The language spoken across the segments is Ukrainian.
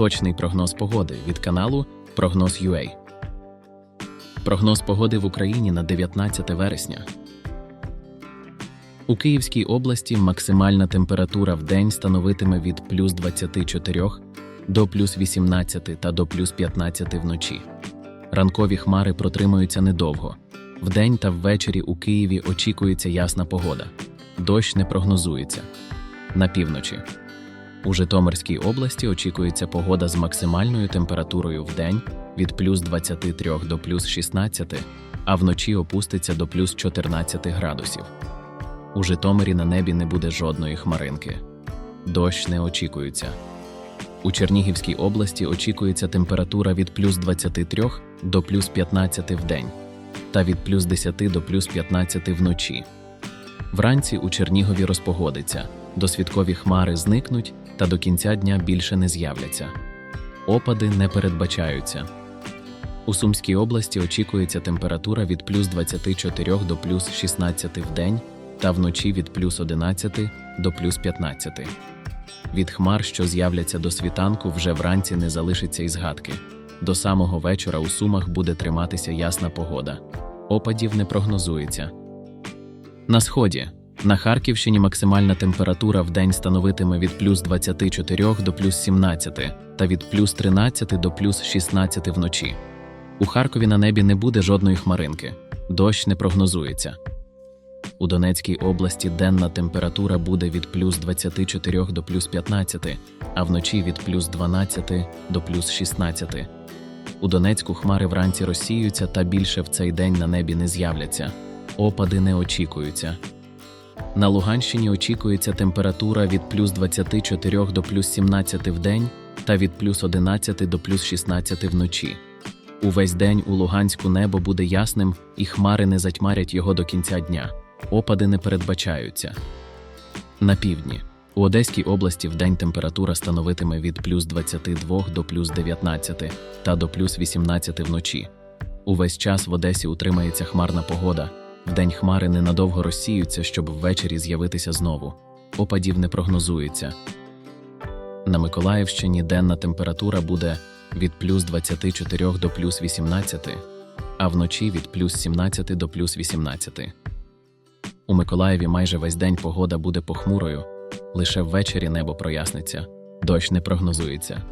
Точний прогноз погоди від каналу Прогноз UA. Прогноз погоди в Україні на 19 вересня. У Київській області максимальна температура в день становитиме від плюс 24 до плюс 18 та до плюс 15 вночі. Ранкові хмари протримуються недовго. Вдень та ввечері у Києві очікується ясна погода. Дощ не прогнозується. На півночі. У Житомирській області очікується погода з максимальною температурою в день від плюс 23 до плюс 16, а вночі опуститься до плюс 14 градусів. У Житомирі на небі не буде жодної хмаринки. Дощ не очікується. У Чернігівській області очікується температура від плюс 23 до плюс 15 в день та від плюс 10 до плюс 15 вночі. Вранці у Чернігові розпогодиться, досвідкові хмари зникнуть та до кінця дня більше не з'являться. Опади не передбачаються. У Сумській області очікується температура від плюс 24 до плюс 16 в день та вночі від плюс 11 до плюс 15. Від хмар, що з'являться до світанку, вже вранці не залишиться й згадки. До самого вечора у Сумах буде триматися ясна погода. Опадів не прогнозується. На сході. На Харківщині максимальна температура в день становитиме від плюс 24 до плюс 17 та від плюс 13 до плюс 16 вночі. У Харкові на небі не буде жодної хмаринки. Дощ не прогнозується. У Донецькій області денна температура буде від плюс 24 до плюс 15, а вночі від плюс 12 до плюс 16. У Донецьку хмари вранці розсіються та більше в цей день на небі не з'являться. Опади не очікуються. На Луганщині очікується температура від плюс 24 до плюс 17 в день та від плюс 11 до плюс 16 вночі. Увесь день у Луганську небо буде ясним, і хмари не затьмарять його до кінця дня. Опади не передбачаються. На півдні. У Одеській області вдень температура становитиме від плюс 22 до плюс 19 та до плюс 18 вночі. Увесь час в Одесі утримається хмарна погода. Вдень хмари ненадовго розсіються, щоб ввечері з'явитися знову. Опадів не прогнозується. На Миколаївщині денна температура буде від плюс 24 до плюс 18, а вночі від плюс 17 до плюс 18. У Миколаєві майже весь день погода буде похмурою, лише ввечері небо проясниться, дощ не прогнозується.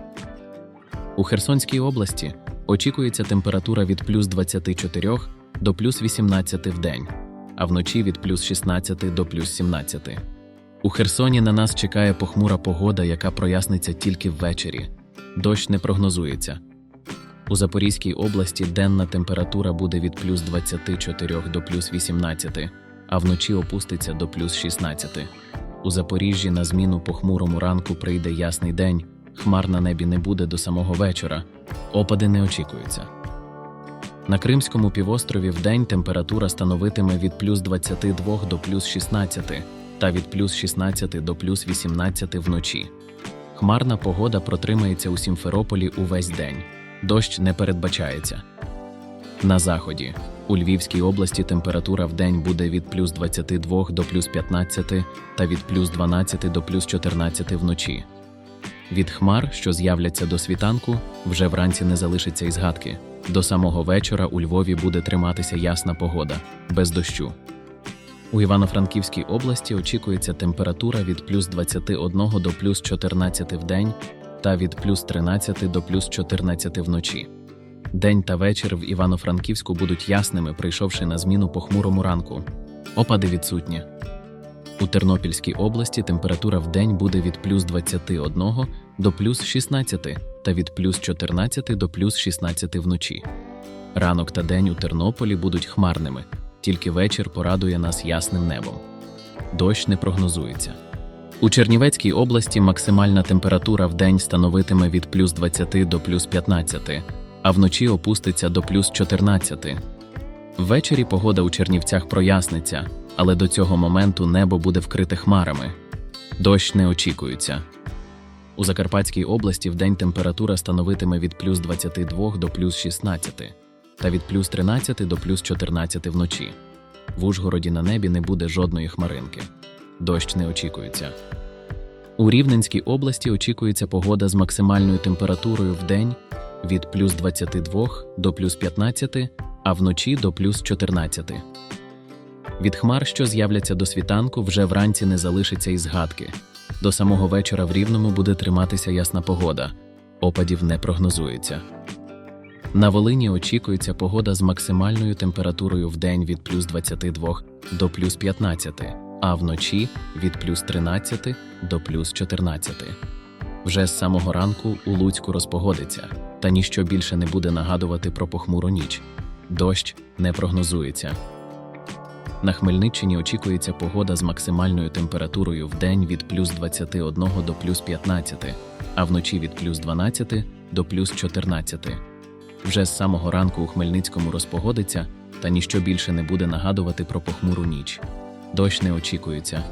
У Херсонській області очікується температура від плюс 24 до плюс 18 в день, а вночі від плюс 16 до плюс 17. У Херсоні на нас чекає похмура погода, яка проясниться тільки ввечері. Дощ не прогнозується. У Запорізькій області денна температура буде від плюс 24 до плюс 18, а вночі опуститься до плюс 16. У Запоріжжі на зміну похмурому ранку прийде ясний день, хмар на небі не буде до самого вечора, опади не очікуються. На Кримському півострові вдень температура становитиме від плюс 22 до плюс 16 та від плюс 16 до плюс 18 вночі. Хмарна погода протримається у Сімферополі увесь день. Дощ не передбачається. На заході. У Львівській області температура в день буде від плюс 22 до плюс 15 та від плюс 12 до плюс 14 вночі. Від хмар, що з'являться до світанку, вже вранці не залишиться й згадки. До самого вечора у Львові буде триматися ясна погода, без дощу. У Івано-Франківській області очікується температура від плюс 21 до плюс 14 в день та від плюс 13 до плюс 14 вночі. День та вечір в Івано-Франківську будуть ясними, прийшовши на зміну похмурому ранку. Опади відсутні. У Тернопільській області температура в день буде від плюс 21 до плюс 16 та від плюс 14 до плюс 16 вночі. Ранок та день у Тернополі будуть хмарними, тільки вечір порадує нас ясним небом. Дощ не прогнозується. У Чернівецькій області максимальна температура в день становитиме від плюс 20 до плюс 15, а вночі опуститься до плюс 14. Ввечері погода у Чернівцях проясниться, але до цього моменту небо буде вкрите хмарами. Дощ не очікується. У Закарпатській області вдень температура становитиме від плюс 22 до плюс 16 та від плюс 13 до плюс 14 вночі. В Ужгороді на небі не буде жодної хмаринки. Дощ не очікується. У Рівненській області очікується погода з максимальною температурою в день від плюс 22 до плюс 15, а вночі до плюс 14. Від хмар, що з'являться до світанку, вже вранці не залишиться і згадки. До самого вечора в Рівному буде триматися ясна погода. Опадів не прогнозується. На Волині очікується погода з максимальною температурою в день від плюс 22 до плюс 15, а вночі від плюс 13 до плюс 14. Вже з самого ранку у Луцьку розпогодиться, та ніщо більше не буде нагадувати про похмуру ніч. Дощ не прогнозується. На Хмельниччині очікується погода з максимальною температурою в день від плюс 21 до плюс 15, а вночі від плюс 12 до плюс 14. Вже з самого ранку у Хмельницькому розпогодиться, та ніщо більше не буде нагадувати про похмуру ніч. Дощ не очікується.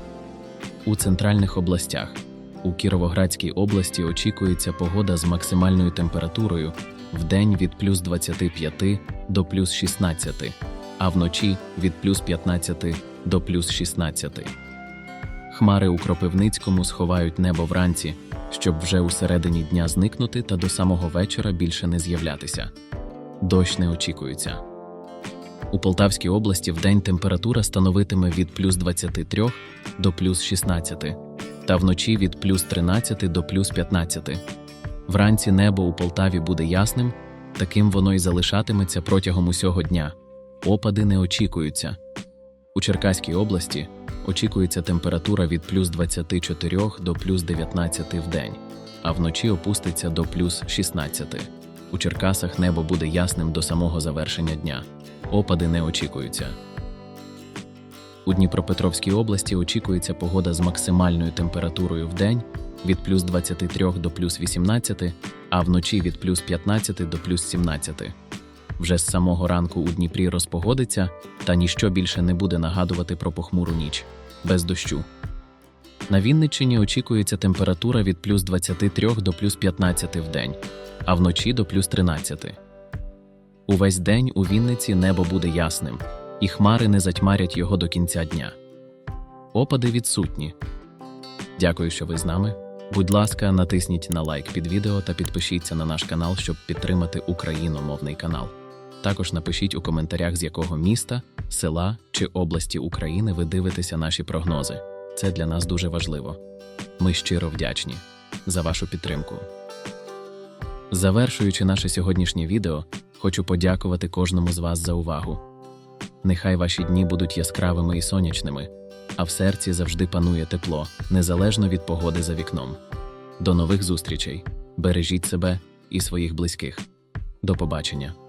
У центральних областях у Кіровоградській області очікується погода з максимальною температурою в день від плюс 25 до плюс 16, а вночі від плюс 15 до плюс 16. Хмари у Кропивницькому сховають небо вранці, щоб вже у середині дня зникнути та до самого вечора більше не з'являтися. Дощ не очікується. У Полтавській області вдень температура становитиме від плюс 23 до плюс 16, та вночі від плюс 13 до плюс 15. Вранці небо у Полтаві буде ясним, таким воно й залишатиметься протягом усього дня. Опади не очікуються. У Черкаській області очікується температура від плюс 24 до плюс 19 в день, а вночі опуститься до плюс 16. У Черкасах небо буде ясним до самого завершення дня. Опади не очікуються. У Дніпропетровській області очікується погода з максимальною температурою в день від плюс 23 до плюс 18, а вночі від плюс 15 до плюс 17. Вже з самого ранку у Дніпрі розпогодиться, та ніщо більше не буде нагадувати про похмуру ніч без дощу. На Вінниччині очікується температура від плюс 23 до плюс 15 в день, а вночі до плюс 13. Увесь день у Вінниці небо буде ясним, і хмари не затьмарять його до кінця дня. Опади відсутні. Дякую, що ви з нами. Будь ласка, натисніть на лайк під відео та підпишіться на наш канал, щоб підтримати україномовний канал. Також напишіть у коментарях, з якого міста, села чи області України ви дивитеся наші прогнози. Це для нас дуже важливо. Ми щиро вдячні за вашу підтримку. Завершуючи наше сьогоднішнє відео, хочу подякувати кожному з вас за увагу. Нехай ваші дні будуть яскравими і сонячними, а в серці завжди панує тепло, незалежно від погоди за вікном. До нових зустрічей! Бережіть себе і своїх близьких. До побачення!